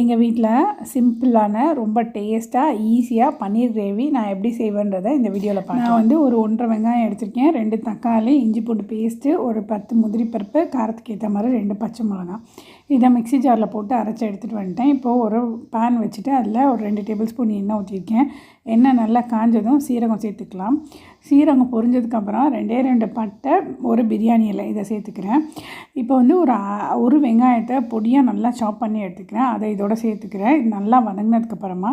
எங்கள் வீட்டில் சிம்பிளான ரொம்ப டேஸ்ட்டாக ஈஸியாக பன்னீர் கிரேவி நான் எப்படி செய்வேன்றதை இந்த வீடியோவில் பார்க்க நான் வந்து ஒரு ஒன்றரை வெங்காயம் எடுத்திருக்கேன் ரெண்டு தக்காளி இஞ்சி பூண்டு பேஸ்ட்டு ஒரு பத்து முந்திரி பருப்பு காரத்துக்கு ஏற்ற மாதிரி ரெண்டு பச்சை மிளகாய் இதை மிக்ஸி ஜாரில் போட்டு அரைச்சி எடுத்துகிட்டு வந்துட்டேன். இப்போது ஒரு பேன் வச்சுட்டு அதில் ஒரு ரெண்டு டேபிள் ஸ்பூன் எண்ணெய் ஊற்றிருக்கேன் எண்ணெய் நல்லா காஞ்சதும் சீரகம் சேர்த்துக்கலாம். சீரகம் பொரிஞ்சதுக்கப்புறம் ரெண்டே ரெண்டு பட்டை ஒரு பிரியாணி இலை இதை சேர்த்துக்கிறேன். இப்போ வந்து ஒரு ஒரு வெங்காயத்தை பொடியாக நல்லா சாப் பண்ணி எடுத்துக்கிறேன். அதை இதோட சேர்த்துக்கிறேன். இது நல்லா வதங்கினதுக்கப்புறமா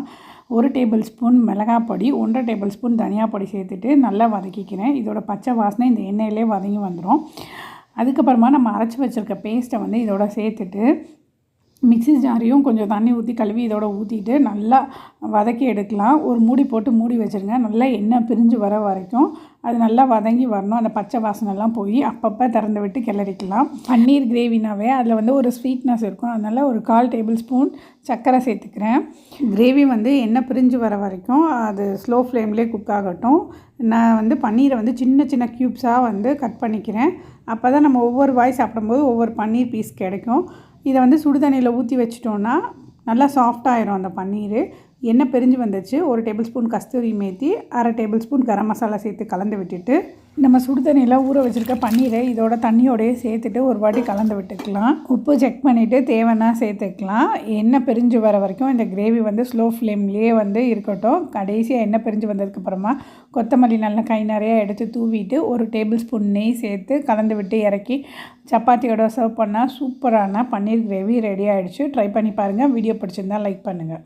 ஒரு டேபிள் ஸ்பூன் மிளகாய் பொடி ஒன்றரை டேபிள் ஸ்பூன் தனியா பொடி சேர்த்துட்டு நல்லா வதக்கிக்கிறேன். இதோட பச்சை வாசனை இந்த எண்ணெயிலே வதங்கி வந்துடும் அதுக்கப்புறமா நம்ம அரைச்சி வச்சுருக்க பேஸ்ட்டை வந்து இதோட சேர்த்துட்டு மிக்ஸி ஜாரையும் கொஞ்சம் தண்ணி ஊற்றி கழுவி இதோட ஊற்றிட்டு நல்லா வதக்கி எடுக்கலாம். ஒரு மூடி போட்டு மூடி வச்சுருங்க. நல்லா எண்ணெய் பிரிஞ்சு வர வரைக்கும் அது நல்லா வதங்கி வரணும். அந்த பச்சை வாசனைலாம் போய் அப்பப்போ திறந்து விட்டு கிளறிக்கலாம். பன்னீர் கிரேவினாவே அதில் வந்து ஒரு ஸ்வீட்னஸ் இருக்கும். அதனால் ஒரு கால் டேபிள் ஸ்பூன் சர்க்கரை சேர்த்துக்கிறேன். கிரேவி வந்து எண்ணெய் பிரிஞ்சு வர வரைக்கும் அது ஸ்லோ ஃப்ளேம்லேயே குக் ஆகட்டும். நான் வந்து பன்னீரை வந்து சின்ன சின்ன க்யூப்ஸாக வந்து கட் பண்ணிக்கிறேன். அப்போ தான் நம்ம ஒவ்வொரு வாய் சாப்பிடும்போது ஒவ்வொரு பன்னீர் பீஸ் கிடைக்கும். இதை வந்து சுடு தண்ணியில் ஊற்றி வச்சிட்டோன்னா நல்லா சாஃப்டாகிடும் அந்த பன்னீர். எண்ணெய் பிரிஞ்சு வந்துச்சு. ஒரு டேபிள் ஸ்பூன் கஸ்தூரி மேத்தி அரை டேபிள் ஸ்பூன் கரம் மசாலா சேர்த்து கலந்து விட்டுட்டு நம்ம சுடு தண்ணியில் ஊற வச்சுருக்க பன்னீரை இதோட தண்ணியோடையே சேர்த்துட்டு ஒரு வாட்டி கலந்து விட்டுக்கலாம். உப்பு செக் பண்ணிவிட்டு தேவைன்னா சேர்த்துக்கலாம். எண்ணெய் பிரிஞ்சு வர வரைக்கும் இந்த கிரேவி வந்து ஸ்லோ ஃப்ளேம்லேயே வந்து இருக்கட்டும். கடைசியாக எண்ணெய் பிரிஞ்சு வந்ததுக்கப்புறமா கொத்தமல்லி நல்லா கை நிறையா எடுத்து தூவிட்டு ஒரு டேபிள் ஸ்பூன் நெய் சேர்த்து கலந்து விட்டு இறக்கி சப்பாத்தியோட சர்வ் பண்ணால் சூப்பரான பன்னீர் கிரேவி ரெடி ஆகிடுச்சு ட்ரை பண்ணி பாருங்கள் வீடியோ பிடிச்சிருந்தா லைக் பண்ணுங்கள்